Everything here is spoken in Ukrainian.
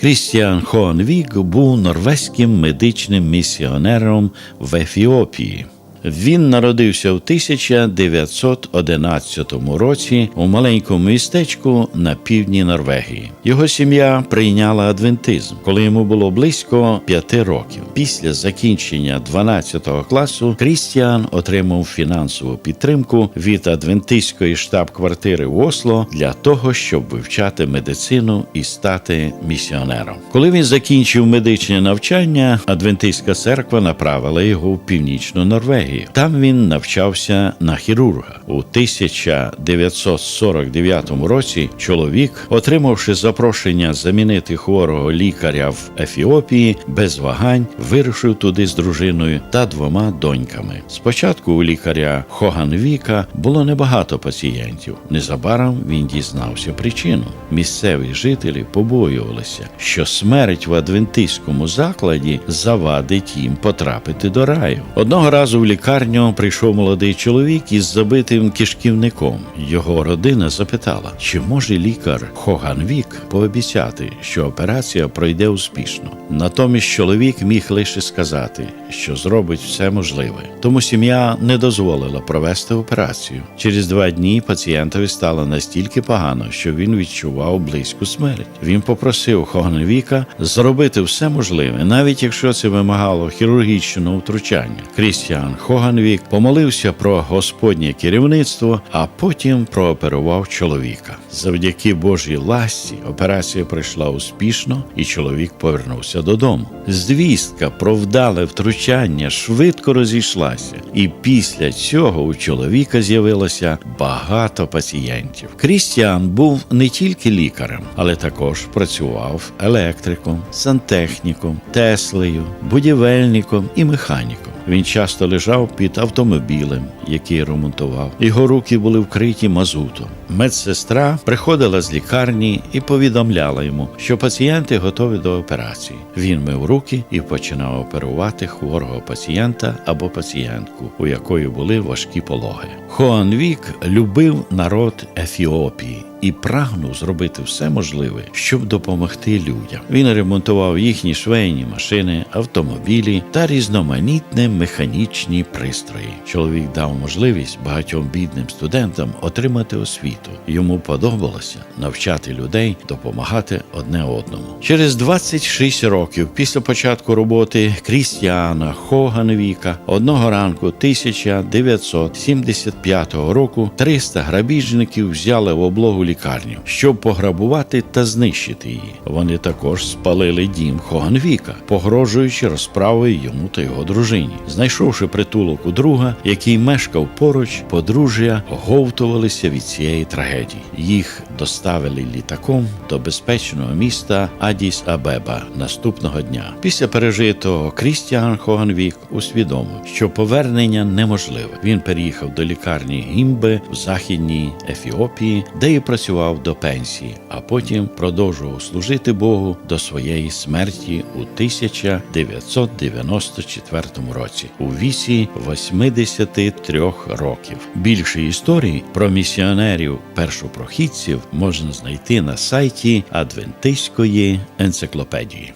Крістіан Хоанвік був норвезьким медичним місіонером в Ефіопії. Він народився в 1911 році у маленькому містечку на півдні Норвегії. Його сім'я прийняла адвентизм, коли йому було близько п'яти років. Після закінчення 12 класу Крістіан отримав фінансову підтримку від адвентистської штаб-квартири в Осло для того, щоб вивчати медицину і стати місіонером. Коли він закінчив медичне навчання, адвентистська церква направила його в північну Норвегію. Там він навчався на хірурга. У 1949 році чоловік, отримавши запрошення замінити хворого лікаря в Ефіопії, без вагань вирушив туди з дружиною та двома доньками. Спочатку у лікаря Хоганвіка було небагато пацієнтів. Незабаром він дізнався причину. Місцеві жителі побоювалися, що смерть в адвентистському закладі завадить їм потрапити до раю. Одного разу в лікарню прийшов молодий чоловік із забитим кишківником. Його родина запитала, чи може лікар Хоганвік пообіцяти, що операція пройде успішно. Натомість чоловік міг лише сказати, що зробить все можливе. Тому сім'я не дозволила провести операцію. Через два дні пацієнтові стало настільки погано, що він відчував близьку смерть. Він попросив Хоганвіка зробити все можливе, навіть якщо це вимагало хірургічного втручання. Крістіан Хоганвік помолився про Господнє керівництво, а потім прооперував чоловіка. Завдяки Божій ласті операція пройшла успішно, і чоловік повернувся додому. Звістка про вдале втручання швидко розійшлася, і після цього у чоловіка з'явилося багато пацієнтів. Крістіан був не тільки лікарем, але також працював електриком, сантехніком, теслею, будівельником і механіком. Він часто лежав під автомобілем, який ремонтував. Його руки були вкриті мазутом. Медсестра приходила з лікарні і повідомляла йому, що пацієнти готові до операції. Він мив руки і починав оперувати хворого пацієнта або пацієнтку, у якої були важкі пологи. Хоан Вік любив народ Ефіопії і прагнув зробити все можливе, щоб допомогти людям. Він ремонтував їхні швейні машини, автомобілі та різноманітні механічні пристрої. Чоловік дав можливість багатьом бідним студентам отримати освіту. Йому подобалося навчати людей допомагати одне одному. Через 26 років після початку роботи Крістіана Хоганвіка одного ранку 1975 року 300 грабіжників взяли в облогу лікарню, щоб пограбувати та знищити її. Вони також спалили дім Хоганвіка, погрожуючи розправою йому та його дружині. Знайшовши притулок у друга, який мешкав поруч, подружжя говтувалися від цієї трагедії. Їх доставили літаком до безпечного міста Адіс Абеба наступного дня. Після пережитого Крістіан Хоганвік усвідомив, що повернення неможливе. Він переїхав до лікарні Гімбе в західній Ефіопії, де і працював до пенсії, а потім продовжував служити Богу до своєї смерті у 1994 році у віці 83 років. Більше історій про місіонерів першопрохідців можна знайти на сайті Адвентистської енциклопедії.